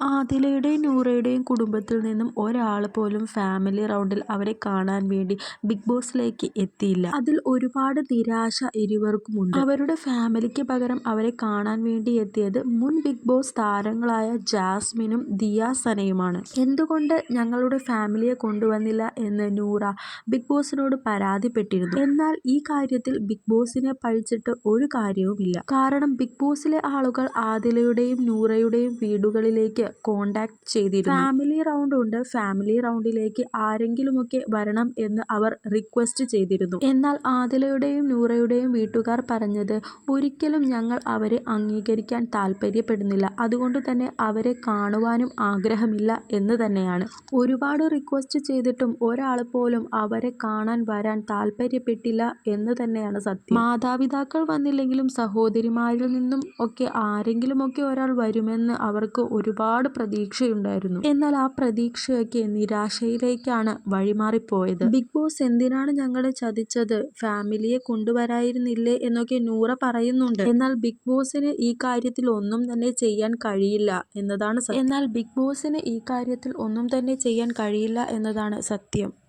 ആദിലയുടെയും നൂറയുടെയും കുടുംബത്തിൽ നിന്നും ഒരാൾ പോലും ഫാമിലി റൗണ്ടിൽ അവരെ കാണാൻ വേണ്ടി ബിഗ് ബോസിലേക്ക് എത്തിയില്ല. അതിൽ ഒരുപാട് നിരാശ ഇരുവർക്കുമുണ്ട്. അവരുടെ ഫാമിലിക്ക് പകരം അവരെ കാണാൻ വേണ്ടി എത്തിയത് മുൻ ബിഗ് ബോസ് താരങ്ങളായ ജാസ്മിനും ദിയ സനയുമാണ്. എന്തുകൊണ്ട് ഞങ്ങളുടെ ഫാമിലിയെ കൊണ്ടുവന്നില്ല എന്ന് നൂറ ബിഗ് ബോസിനോട് പരാതിപ്പെട്ടിരുന്നു. എന്നാൽ ഈ കാര്യത്തിൽ ബിഗ് ബോസിനെ പഴിച്ചിട്ട് ഒരു കാര്യവുമില്ല. കാരണം ബിഗ് ബോസിലെ ആളുകൾ ആദിലയുടെയും നൂറയുടെയും വീടുകളിലേക്ക് കോണ്ടാക്ട് ചെയ്തിരുന്നു. ഫാമിലി റൗണ്ട് ഉണ്ട് ഫാമിലി റൗണ്ടിലേക്ക് ആരെങ്കിലുമൊക്കെ വരണം എന്ന് അവർ റിക്വസ്റ്റ് ചെയ്തിരുന്നു. എന്നാൽ ആദിലയുടെയും നൂറയുടെയും വീട്ടുകാർ പറഞ്ഞത് ഒരിക്കലും ഞങ്ങൾ അവരെ അംഗീകരിക്കാൻ താല്പര്യപ്പെടുന്നില്ല. അതുകൊണ്ട് തന്നെ അവരെ കാണുവാനും ആഗ്രഹമില്ല എന്ന് തന്നെയാണ്. ഒരുപാട് റിക്വസ്റ്റ് ചെയ്തിട്ടും ഒരാൾ പോലും അവരെ കാണാൻ വരാൻ താല്പര്യപ്പെട്ടില്ല എന്ന് തന്നെയാണ് സത്യം. മാതാപിതാക്കൾ വന്നില്ലെങ്കിലും സഹോദരിമാരിൽ നിന്നും ഒക്കെ ആരെങ്കിലുമൊക്കെ ഒരാൾ വരുമെന്ന് അവർക്ക് ഒരുപാട് പ്രതീക്ഷയുണ്ടായിരുന്നു. എന്നാൽ ആ പ്രതീക്ഷയൊക്കെ നിരാശയിലേക്കാണ് വഴിമാറിപ്പോയത്. ബിഗ് ബോസ് എന്തിനാണ് ഞങ്ങളെ ചതിച്ചത് ഫാമിലിയെ കൊണ്ടുവരായിരുന്നില്ലേ എന്നൊക്കെ നൂറ പറയുന്നുണ്ട്. എന്നാൽ ബിഗ് ബോസിന് ഈ കാര്യത്തിൽ ഒന്നും തന്നെ ചെയ്യാൻ കഴിയില്ല എന്നതാണ് എന്നാൽ ബിഗ് ബോസിന് ഈ കാര്യത്തിൽ ഒന്നും തന്നെ ചെയ്യാൻ കഴിയില്ല എന്നതാണ് സത്യം.